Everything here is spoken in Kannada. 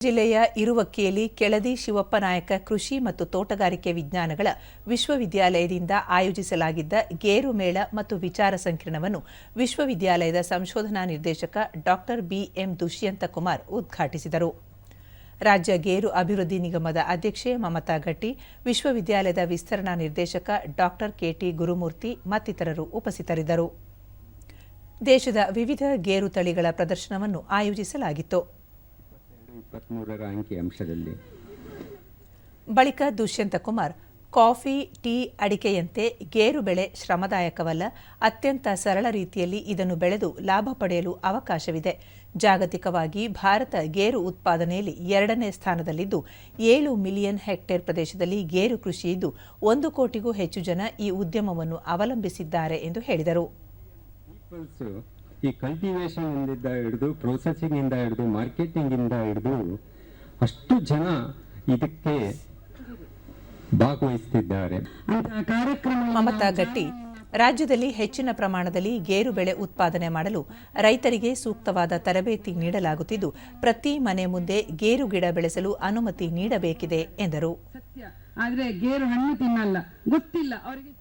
ಜಿಲ್ಲೆಯ ಇರುವಕ್ಕಿಯಲ್ಲಿ ಕೆಳದಿ ಶಿವಪ್ಪ ನಾಯಕ ಕೃಷಿ ಮತ್ತು ತೋಟಗಾರಿಕೆ ವಿಜ್ಞಾನಗಳ ವಿಶ್ವವಿದ್ಯಾಲಯದಿಂದ ಆಯೋಜಿಸಲಾಗಿದ್ದ ಗೇರು ಮೇಳ ಮತ್ತು ವಿಚಾರ ಸಂಕಿರಣವನ್ನು ವಿಶ್ವವಿದ್ಯಾಲಯದ ಸಂಶೋಧನಾ ನಿರ್ದೇಶಕ ಡಾಕ್ಟರ್ ಬಿಎಂ ದುಷ್ಯಂತ ಕುಮಾರ್ ಉದ್ಘಾಟಿಸಿದರು. ರಾಜ್ಯ ಗೇರು ಅಭಿವೃದ್ಧಿ ನಿಗಮದ ಅಧ್ಯಕ್ಷೆ ಮಮತಾ ಗಟ್ಟಿ, ವಿಶ್ವವಿದ್ಯಾಲಯದ ವಿಸ್ತರಣಾ ನಿರ್ದೇಶಕ ಡಾಕ್ಟರ್ ಕೆಟಿ ಗುರುಮೂರ್ತಿ ಮತ್ತಿತರರು ಉಪಸ್ಥಿತರಿದ್ದರು. ದೇಶದ ವಿವಿಧ ಗೇರು ತಳಿಗಳ ಪ್ರದರ್ಶನವನ್ನು ಆಯೋಜಿಸಲಾಗಿತ್ತು. ಇಪ್ಪತ್ತ್ಮೂರರ ಅಂಕಿ ಅಂಶದಲ್ಲಿ. ಬಳಿಕ ದುಷ್ಯಂತ ಕುಮಾರ್ ಕಾಫಿ ಟೀ ಅಡಿಕೆಯಂತೆ ಗೇರು ಬೆಳೆ ಶ್ರಮದಾಯಕವಲ್ಲ ಅತ್ಯಂತ ಸರಳ ರೀತಿಯಲ್ಲಿ ಇದನ್ನು ಬೆಳೆದು ಲಾಭ ಪಡೆಯಲು ಅವಕಾಶವಿದೆ. ಜಾಗತಿಕವಾಗಿ ಭಾರತ ಗೇರು ಉತ್ಪಾದನೆಯಲ್ಲಿ ಎರಡನೇ ಸ್ಥಾನದಲ್ಲಿದ್ದು ಏಳು ಮಿಲಿಯನ್ ಹೆಕ್ಟೇರ್ ಪ್ರದೇಶದಲ್ಲಿ ಗೇರು ಕೃಷಿಯಿದ್ದು ಒಂದು ಕೋಟಿಗೂ ಹೆಚ್ಚು ಜನ ಈ ಉದ್ಯಮವನ್ನು ಅವಲಂಬಿಸಿದ್ದಾರೆ ಎಂದು ಹೇಳಿದರು. ಈ ಕಲ್ಟಿವೇಶನ್ ಇಂದ ಹಿಡಿದು ಪ್ರೊಸೆಸಿಂಗ್ ಇಂದ ಹಿಡಿದು ಮಾರ್ಕೆಟಿಂಗ್ ಇಂದ ಹಿಡಿದು ಅಷ್ಟು ಜನ ಇದಕ್ಕೆ ಭಾಗವಹಿಸುತ್ತಿದ್ದಾರೆ ಮಮತಾ ಗಟ್ಟಿ ರಾಜ್ಯದಲ್ಲಿ ಹೆಚ್ಚಿನ ಪ್ರಮಾಣದಲ್ಲಿ ಗೇರು ಬೆಳೆ ಉತ್ಪಾದನೆ ಮಾಡಲು ರೈತರಿಗೆ ಸೂಕ್ತವಾದ ತರಬೇತಿ ನೀಡಲಾಗುತ್ತಿದ್ದು ಪ್ರತಿ ಮನೆ ಮುಂದೆ ಗೇರು ಗಿಡ ಬೆಳೆಸಲು ಅನುಮತಿ ನೀಡಬೇಕಿದೆ ಎಂದರು. ಸತ್ಯ. ಆದ್ರೆ ಗೇರು ಹಣ್ಣು ತಿನ್ನಲ್ಲ. ಗೊತ್ತಿಲ್ಲ. ಅವರಿಗೆ